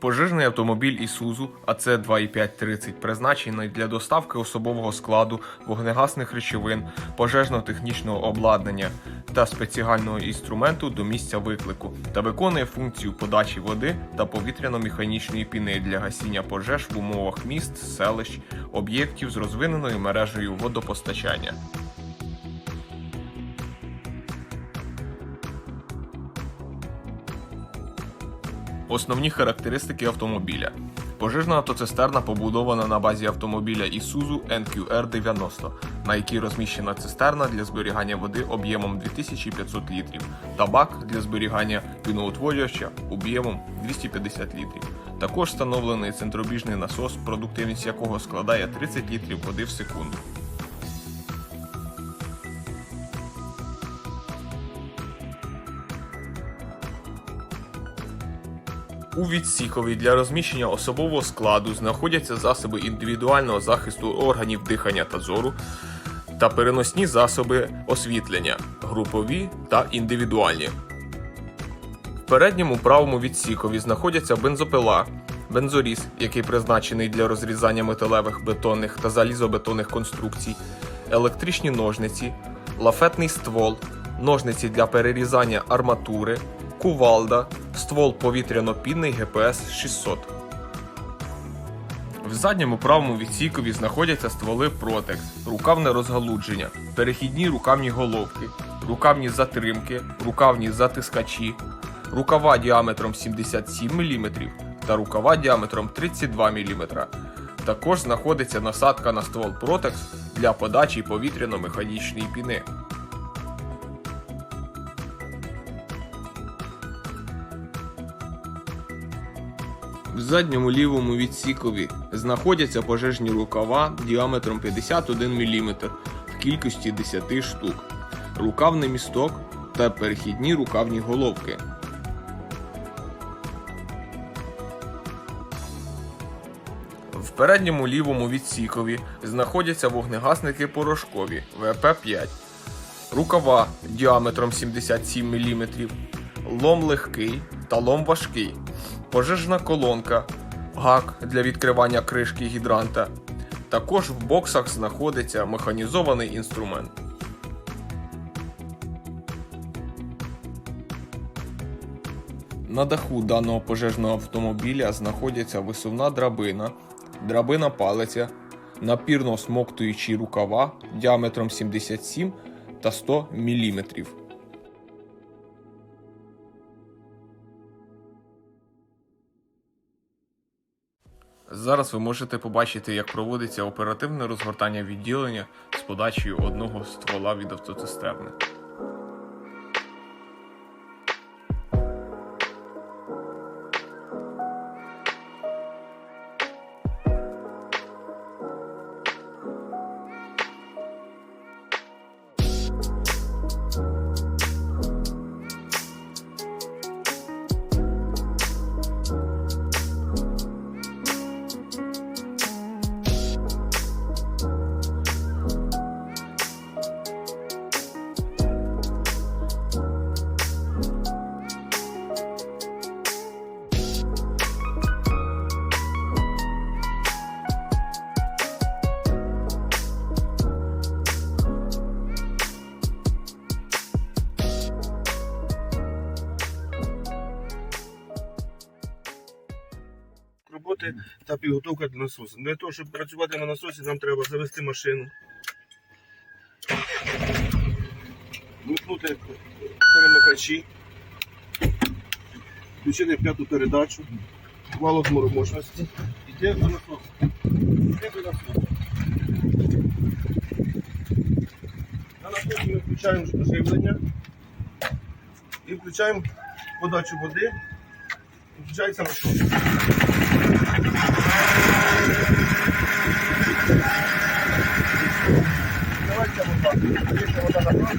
Пожежний автомобіль Ісузу АЦ 2530 призначений для доставки особового складу, вогнегасних речовин, пожежно-технічного обладнання та спеціального інструменту до місця виклику та виконує функцію подачі води та повітряно-механічної піни для гасіння пожеж в умовах міст, селищ, об'єктів з розвиненою мережею водопостачання. Основні характеристики автомобіля. Пожежна автоцистерна побудована на базі автомобіля Isuzu NQR90, на якій розміщена цистерна для зберігання води об'ємом 2500 літрів та бак для зберігання піноутворювача об'ємом 250 літрів. Також встановлений центробіжний насос, продуктивність якого складає 30 літрів води в секунду. У відсікові для розміщення особового складу знаходяться засоби індивідуального захисту органів дихання та зору та переносні засоби освітлення, групові та індивідуальні. В передньому правому відсікові знаходяться бензопила, бензоріз, який призначений для розрізання металевих бетонних та залізобетонних конструкцій, електричні ножниці, лафетний ствол, ножниці для перерізання арматури, кувалда, ствол повітряно-пінний ГПС 600. В задньому правому відсікові знаходяться стволи Protex, рукавне розгалудження, перехідні рукавні головки, рукавні затримки, рукавні затискачі, рукава діаметром 77 мм та рукава діаметром 32 мм. Також знаходиться насадка на ствол Protex для подачі повітряно-механічної піни. В задньому лівому відсікові. Знаходяться пожежні рукава діаметром 51 мм в кількості 10 штук, рукавний місток та перехідні рукавні головки. В передньому лівому відсікові знаходяться вогнегасники порошкові ВП-5, рукава діаметром 77 мм, лом легкий та лом важкий, пожежна колонка, гак для відкривання кришки гідранта. Також в боксах знаходиться механізований інструмент. На даху даного пожежного автомобіля знаходяться висувна драбина, драбина палиця, напірно смоктуючі рукава діаметром 77 та 100 мм. Зараз ви можете побачити, як проводиться оперативне розгортання відділення з подачею одного ствола від автоцистерни. Роботи та підготовка до насосу. Для того, щоб працювати на насосі, нам треба завести машину. Вмкнути перемикачі, включити п'яту передачу, вал змору мощності. Йде до насосу. Йде до насосу. На насосі ми включаємо живлення і включаємо подачу води. Включається насос. Давайте вот так. Если вода набрала,